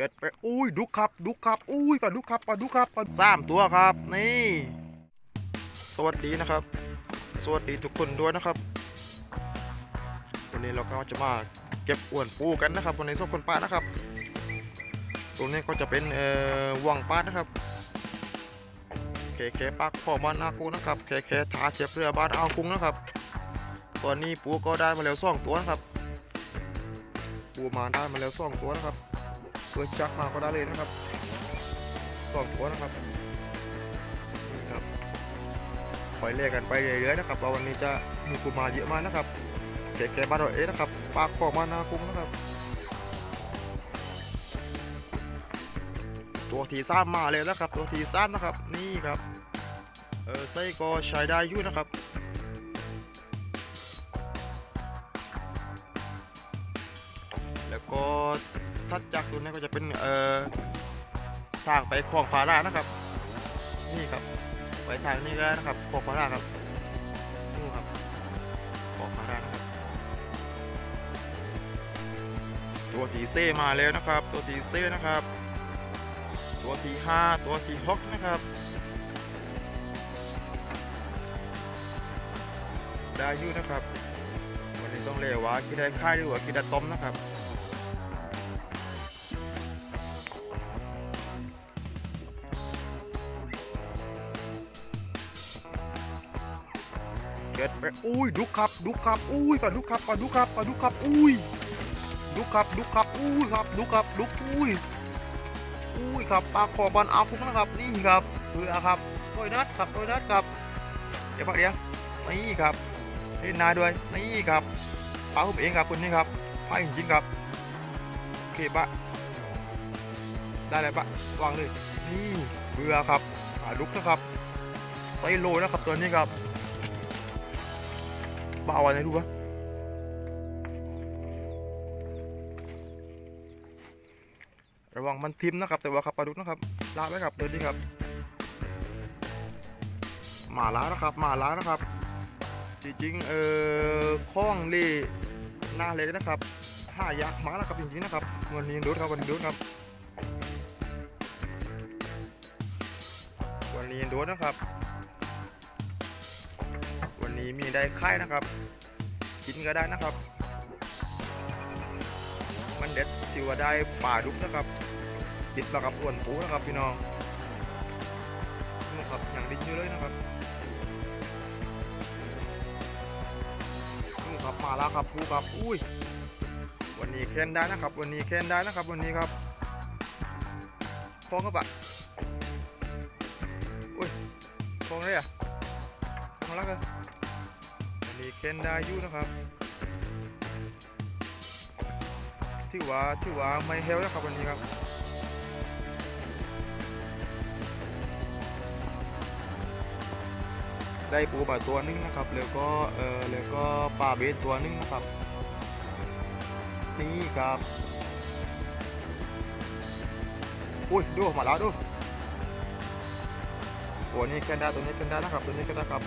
เกิดไปอุ้ยดุกครับดุกครับอุ้ยปลาดุกครับปลาดุกครับปลาสามตัวครับนี่ สวัสดีนะครับ สวัสดีทุกคนด้วยนะครับ วันนี้เราก็จะมาเก็บอ้วนปูกันนะครับวันนี้ส้มคนป้านะครับ ตรงนี้ก็จะเป็นเอ่อวังป้านะครับเคเคปักขอบ้านอากุงนะครับเคเคถาเทียบเรือบ้านอากุงนะครับ ตอนนี้ปูก็ได้มาแล้วสองตัวนะครับ ปูมาได้มาแล้วสองตัวนะครับ เปิดจักมาก็ได้เลยนะครับสองตัวนะครับนี่ครับคอยเล่กันไปเรื่อยๆนะครับว่าวันนี้จะมีปูมาเยอะมากนะครับแก่ๆบ้านเราเองนะครับปากของมานาคุ้งนะครับตัวทีซ่ามาเลยนะครับ ตัวทีซ่านะครับ นี่ครับ เออไส้ก็ใช้ได้ยู่นะครับ ไปคลองพารานะครับ นี่ครับ ไปทางนี้ก็นะครับคลองพาราครับนี่ครับคลองพารานะครับตัวทีเซ่มาแล้วนะครับ ตัวทีเซ่นะครับ ตัวทีห้าตัวทีหกนะครับได้อยู่นะครับ วันนี้ต้องเรียกว่ากินได้ค่ายหรือว่ากิได้ต้มนะครับ เกิดไปอุ้ยดุกครับดุกครับอุ้ยปลาดุกครับปลาดุกครับปลาดุกครับอุ้ยดุกครับดุกครับอุ้ยครับดุกครับดุกอุ้ยอุ้ยครับปลาคอบอลอาฟุ้งนะครับนี่ครับเรือครับโดยนัดครับโดยนัดครับเดี๋ยวพักเดี๋ยวนี่ครับเล่นนาด้วยนี่ครับปลาผมเองครับคนนี้ครับปลาจริงครับโอเคปะได้เลยปะวางเลยนี่เรือครับปลาดุกนะครับไซโลนะครับตัวนี้ครับ บ้าอะไรดูวะระวังมันทิมนะครับ แต่ว่าขับปลาดุกนะครับลาไว้ครับเดินดีครับมาล้านะครับมาล้านะครับ จริงๆเอ่อข้องเล่หน้าเล็กนะครับห้ายักษ์มาแล้วครับจริงๆนะครับวันนี้ดูครับวันนี้ดูครับวันนี้ดูนะครับ นี้มีได้ค่ายนะครับ กินก็ได้นะครับ มันเด็ดถือว่าได้ป่าดุกนะครับจิตปลากับอ้วนปูนะครับพี่น้องนี่ครับอย่างดิ้นอยู่เลยนะครับนี่ครับมาแล้วครับปูครับอุ้ยวันนี้แค้นได้นะครับ วันนี้แค้นได้นะครับ วันนี้ครับคล้องครับอะอุ้ยคล้องเลยอะคล้องรักเลยวัน นี้เคนได้อยู่นะครับถือว่าถือว่าไม่เฮลนะครับวันนี้ครับได้ปูมาตัวนึงนะครับ แล้วก็เออแล้วก็ปลาเบสตัวนึงนะครับ นี่ครับอุ้ยดูมาแล้วดูตัวนี้แคนได้ตัวนี้แคนได้นะครับตัวนี้แคนได้ครับ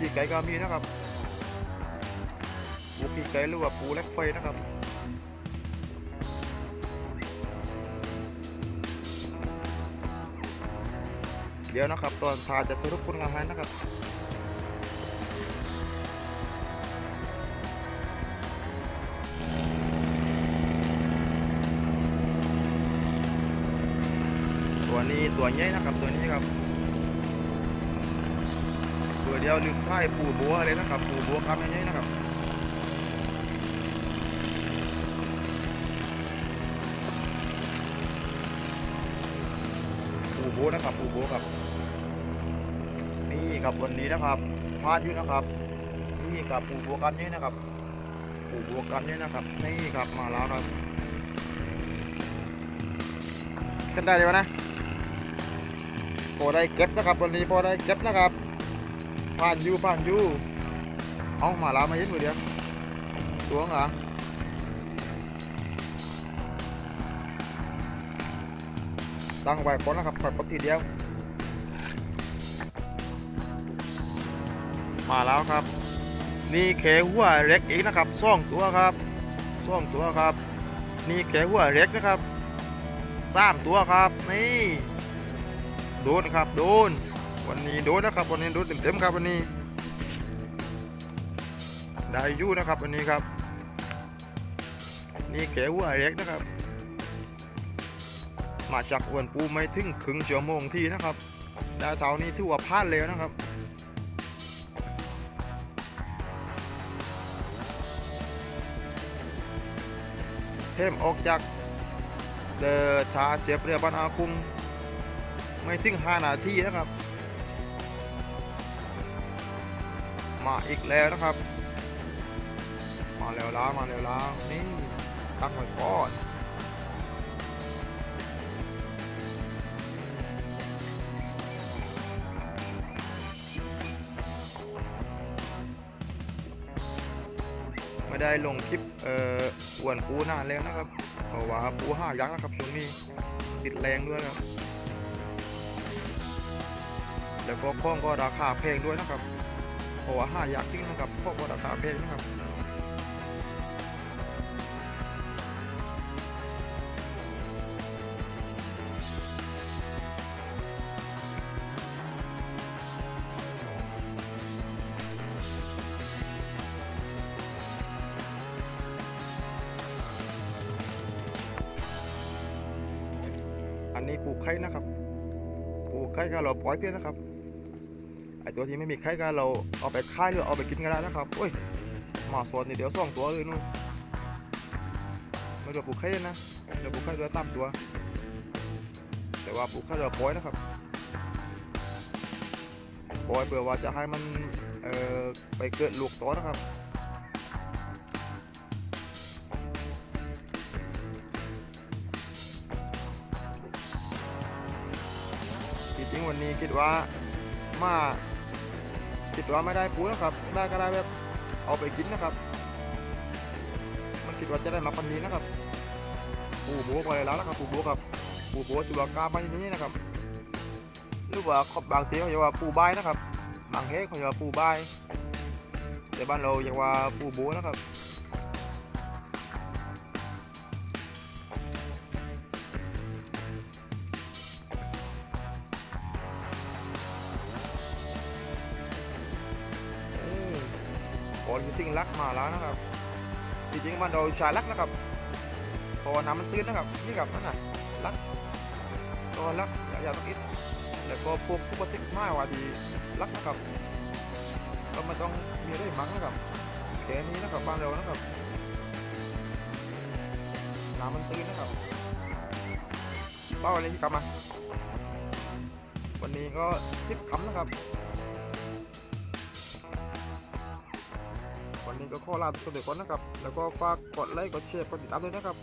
ขีไก่ก็มีนะครับปูขีไก่หรือว่าปูเล็กไฟนะครับเดี๋ยวนะครับตอนทาจะสรุปผลงานให้นะครับตัวนี้ตัวใหญ่นะครับตัวนี้ครับ เดียวลืมท่ายปูบัวเลยนะครับ ปูบัวครับอย่างนี้นะครับปูบัวนะครับปูบัวครับ นี่ครับวันนี้นะครับพลาดอยู่นะครับ นี่ครับปูบัวกันนี้นะครับปูบัวกันนี้นะครับ นี่ครับมาแล้วครับขึ้นได้เลยวะนะพอได้เก็บนะครับวันนี้พอได้เก็บนะครับ ผ่านอยูผ่านอยูเอามาลามาเห็นมือเดียวตัวงเหลังตั้งไว้ก่อนนะครับปล่อยปกติเดียว มาแล้วครับ นี่แขหัวเล็กอีกนะครับซ่องตัวครับซ่องตัวครับ นี่แกหัวเล็กนะครับสามตัวครับ นี่ โดนครับ โดน วันนี้ดนนะครับ วันนี้ดนเต็มๆครับวันนี้ ได้ยู่นะครับวันนี้ครับนี่แกหัวเล็กนะครับ มาจากอวนปูไม่ถึงครึ่งชั่วโมงที่นะครับได้เท่านี้ถือว่าพลาดเลยนะครับเทมออกจากเดอชาเจียบเรือบ้านอาคุงไม่ถึง5นาทีนะครับ มาอีกแล้วนะครับ มาแล้วล้ามาแล้วล้านี่ตั้งไว้ก่อนไม่ได้ลงคลิปเอ่ออวนปูนานแล้วนะครับเพราะว่าปูห้ายักษ์นะครับช่วงนี้ติดแรงด้วยครับ แล้วก็ข้องก็ราคาแพงด้วยนะครับ เพราะว่าห้ายักจริงนะครับข้องก็ราคาแพงนะครับอันนี้ปลูกไข่นะครับ ปลูกไข่ก็เราปล่อยเตี้ยนะครับ ตัวที่ไม่มีไข่ก็เราเอาไปค่ายหรือเอาไปกินก็ได้นะครับโอ้ยหมาสวนนี่เดี๋ยวสองตัวเลยนู่นไม่เดี๋ยวปลูกไข่นะเดี๋ยวปลูกไข่เดือสามตัว แต่ว่าปลูกไข่เราปล่อยนะครับปล่อยเพื่อว่าจะให้มันเอ่อไปเกิดลูกโตนะครับจริงวันนี้คิดว่ามา คิดว่าไม่ได้ปูนะครับ ได้ก็ได้แบบเอาไปกินนะครับ มันคิดว่าจะได้มาปันนี้นะครับปูโบกไปแล้วนะครับปูโบกับปูโบจุลกาไม่นี้นะครับหรือว่าขอบบางทีเขาเรียกว่าปูใบายนะครับบางเฮเขาเรียกว่าปูใบายแต่บ้านเราเรียกว่าปูโบนะครับ โอนจริงๆลักมาแล้วนะครับจริงๆมันโดยชายลักนะครับพอน้ำมันตื้นนะครับนี่กับนั่นน่ะลักก็ลักอย่าต้องอิดแล้วก็พวกทุกปฏิกไม้ว่าดีลักนะครับก็ไม่ต้องมีอะไรมักนะครับแค่นี้นะครับบ้านเรานะครับน้ำมันตื้นนะครับเป้าอะไรที่กลับมาวันนี้ก็สิบคำนะครับ วันนี้ก็ขอลาทุกท่านไปก่อนนะครับ แล้วก็ฝากกดไลค์ กดแชร์ กดติดตามด้วยนะครับ